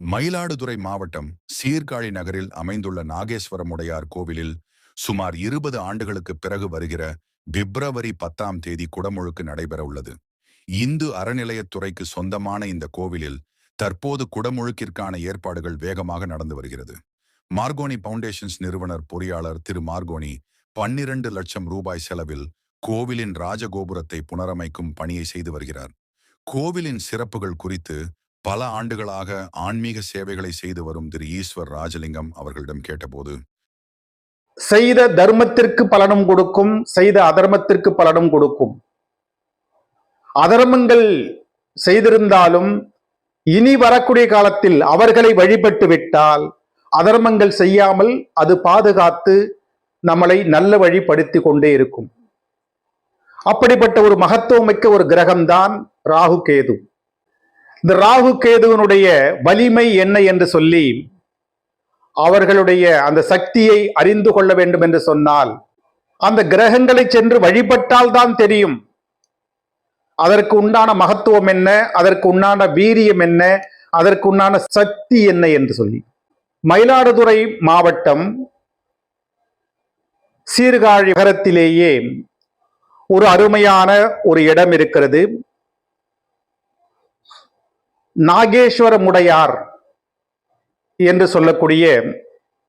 மயிலாடுதுறை மாவட்டம் சீர்காழி நகரில் அமைந்துள்ள நாகேஸ்வரமுடையார் கோவிலில் சுமார் இருபது ஆண்டுகளுக்கு பிறகு வருகிற பிப்ரவரி பத்தாம் தேதி குடமுழுக்கு நடைபெறவுள்ளது இந்து அறநிலையத்துறைக்கு சொந்தமான இந்த கோவிலில் தற்போது குடமுழுக்கிற்கான ஏற்பாடுகள் வேகமாக நடந்து வருகிறது. மார்கோனி பவுண்டேஷன்ஸ் நிறுவனர் பொறியாளர் திரு மார்கோனி பன்னிரண்டு லட்சம் ரூபாய் செலவில் கோவிலின் ராஜகோபுரத்தை புனரமைக்கும் பணியை செய்து வருகிறார். கோவிலின் சிறப்புகள் குறித்து பல ஆண்டுகளாக ஆன்மீக சேவைகளை செய்து வரும் திரு ஈஸ்வர் ராஜலிங்கம் அவர்களிடம் கேட்டபோது செய்த தர்மத்திற்கு பலனும் கொடுக்கும் செய்த அதர்மத்திற்கு பலனும் கொடுக்கும். அதர்மங்கள் செய்திருந்தாலும் இனி வரக்கூடிய காலத்தில் அவர்களை வழிபட்டு விட்டால் அதர்மங்கள் செய்யாமல் அது பாதுகாத்து நம்மளை நல்ல வழிப்படுத்தி கொண்டே இருக்கும். அப்படிப்பட்ட ஒரு மகத்துவமிக்க ஒரு கிரகம்தான் ராகு கேது. இந்த ராகு கேதுவனுடைய வலிமை என்ன என்று சொல்லி அவர்களுடைய அந்த சக்தியை அறிந்து கொள்ள வேண்டும் என்று சொன்னால் அந்த கிரகங்களை சென்று வழிபட்டால் தான் தெரியும். அதற்கு உண்டான மகத்துவம் என்ன அதற்கு உண்டான வீரியம் என்ன அதற்கு உண்டான சக்தி என்ன என்று சொல்லி. மயிலாடுதுறை மாவட்டம் சீர்காழி நகரத்திலேயே ஒரு அருமையான ஒரு இடம் இருக்கிறது. நாகேஸ்வரமுடையார் என்று சொல்லக்கூடிய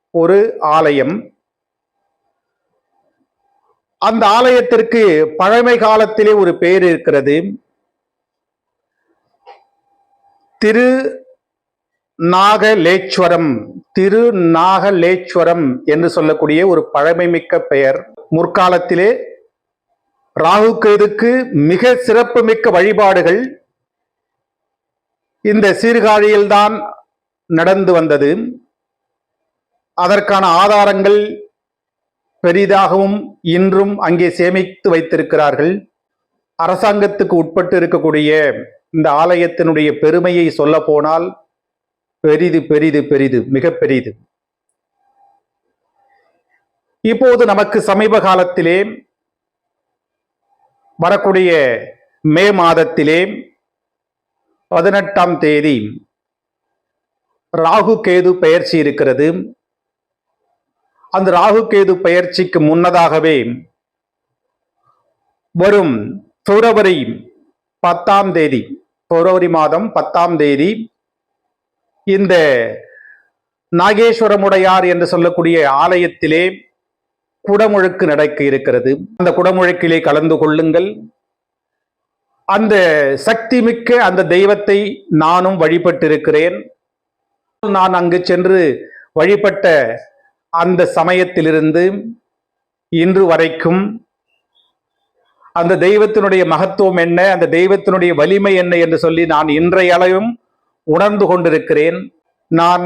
ஒரு ஆலயம். அந்த ஆலயத்திற்கு பழமை காலத்திலே ஒரு பெயர் இருக்கிறது. திரு நாகலேஸ்வரம் திரு நாகலேஸ்வரம் என்று சொல்லக்கூடிய ஒரு பழமைமிக்க பெயர். முற்காலத்திலே ராகு கேதுக்கு மிக சிறப்புமிக்க வழிபாடுகள் இந்த சீர்காழியில்தான் நடந்து வந்தது. அதற்கான ஆதாரங்கள் பெரிதாகவும் இன்றும் அங்கே சேமித்து வைத்திருக்கிறார்கள். அரசாங்கத்துக்கு உட்பட்டு இருக்கக்கூடிய இந்த ஆலயத்தினுடைய பெருமையை சொல்ல போனால் பெரிது பெரிது பெரிது மிக பெரிது. இப்போது நமக்கு சமீப காலத்திலே வரக்கூடிய மே மாதத்திலே பதினெட்டாம் தேதி ராகு கேது பயிற்சி இருக்கிறது. அந்த ராகு கேது பயிற்சிக்கு முன்னதாகவே வரும் பிப்ரவரி பத்தாம் தேதி பிப்ரவரி மாதம் பத்தாம் தேதி இந்த நாகேஸ்வரமுடையார் என்று சொல்லக்கூடிய ஆலயத்திலே குடமுழுக்கு நடக்க இருக்கிறது. அந்த குடமுழுக்கிலே கலந்து கொள்ளுங்கள். அந்த சக்தி மிக்க அந்த தெய்வத்தை நானும் வழிபட்டிருக்கிறேன். நான் அங்கு சென்று வழிபட்ட அந்த சமயத்திலிருந்து இன்று வரைக்கும் அந்த தெய்வத்தினுடைய மகத்துவம் என்ன அந்த தெய்வத்தினுடைய வலிமை என்ன என்று சொல்லி நான் இன்றையளவும் உணர்ந்து கொண்டிருக்கிறேன். நான்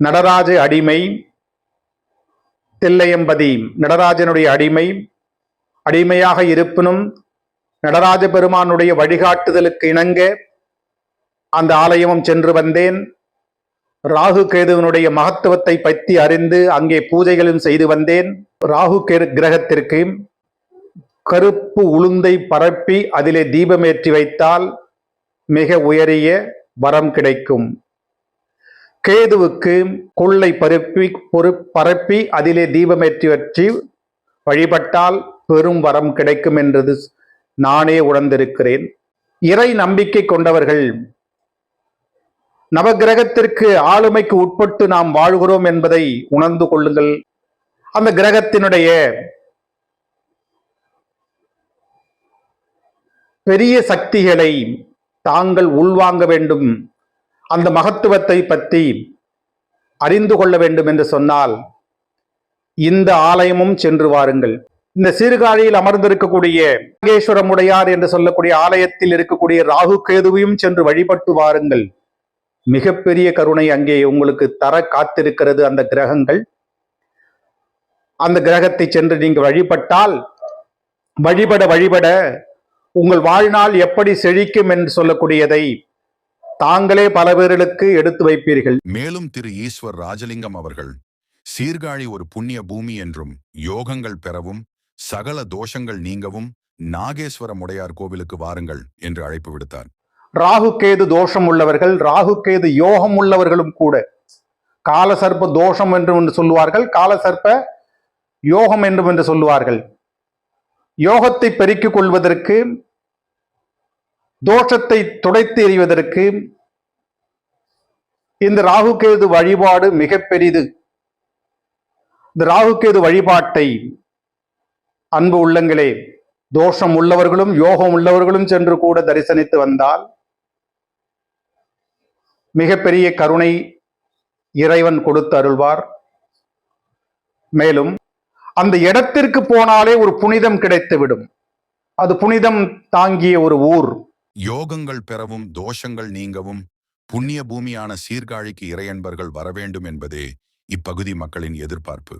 நடராஜ அடிமை தில்லையம்பதி நடராஜனுடைய அடிமை அடிமையாக இருப்பினும் நடராஜ பெருமானுடைய வழிகாட்டுதலுக்கு இணங்க அந்த ஆலயமும் சென்று வந்தேன். ராகு கேதுவனுடைய மகத்துவத்தை பற்றி அறிந்து அங்கே பூஜைகளும் செய்து வந்தேன். ராகு கேரு கிரகத்திற்கு கருப்பு உளுந்தை பரப்பி அதிலே தீபமேற்றி வைத்தால் மிக உயரிய வரம் கிடைக்கும். கேதுவுக்கு கொள்ளை பரப்பி பொறு பரப்பி அதிலே தீபமேற்றி வச்சு வழிபட்டால் பெரும் வரம் கிடைக்கும் என்றது நானே உணர்ந்திருக்கிறேன். இறை நம்பிக்கை கொண்டவர்கள் நவகிரகத்திற்கு ஆளுமைக்கு உட்பட்டு நாம் வாழ்கிறோம் என்பதை உணர்ந்து கொள்ளுங்கள். அந்த கிரகத்தினுடைய பெரிய சக்திகளை தாங்கள் உள்வாங்க வேண்டும். அந்த மகத்துவத்தை பற்றி அறிந்து கொள்ள வேண்டும் என்று சொன்னால் இந்த ஆலயமும் சென்று வாருங்கள். இந்த சீர்காழியில் அமர்ந்திருக்கக்கூடிய நாகேஸ்வரமுடையார் என்று சொல்லக்கூடிய ஆலயத்தில் இருக்கக்கூடிய ராகு கேதுவையும் சென்று வழிபட்டு வாருங்கள். மிகப்பெரிய கருணை அங்கே உங்களுக்கு தர காத்திருக்கிறது அந்த கிரகங்கள். அந்த கிரகத்தை சென்று நீங்க வழிபட்டால் வழிபட வழிபட உங்கள் வாழ்நாள் எப்படி செழிக்கும் என்று சொல்லக்கூடியதை தாங்களே பல பேர்களுக்கு எடுத்து வைப்பீர்கள். மேலும் திரு ஈஸ்வர் ராஜலிங்கம் அவர்கள் சீர்காழி ஒரு புண்ணிய பூமி என்றும் யோகங்கள் பெறவும் சகல தோஷங்கள் நீங்கவும் நாகேஸ்வர முடையார் கோவிலுக்கு வாருங்கள் என்று அழைப்பு விடுத்தார். ராகு கேது தோஷம் உள்ளவர்கள் ராகு கேது யோகம் உள்ளவர்களும் கூட. காலசர்ப்ப தோஷம் என்று ஒன்று சொல்லுவார்கள் காலசர்ப்ப யோகம் என்று என்று சொல்லுவார்கள். யோகத்தை பெருக்கிக் கொள்வதற்கு தோஷத்தை துடைத்து எறிவதற்கு இந்த ராகுகேது வழிபாடு மிக பெரிது. இந்த ராகுகேது வழிபாட்டை அன்பு உள்ளங்களே தோஷம் உள்ளவர்களும் யோகம் உள்ளவர்களும் சென்று கூட தரிசனித்து வந்தால் மிகப்பெரிய கருணை இறைவன் கொடுத்து அருள்வார். மேலும் அந்த இடத்திற்கு போனாலே ஒரு புனிதம் கிடைத்துவிடும். அது புனிதம் தாங்கிய ஒரு ஊர். யோகங்கள் பெறவும் தோஷங்கள் நீங்கவும் புண்ணிய பூமியான சீர்காழிக்கு இறையன்பர்கள் வரவேண்டும் என்பதே இப்பகுதி மக்களின் எதிர்பார்ப்பு.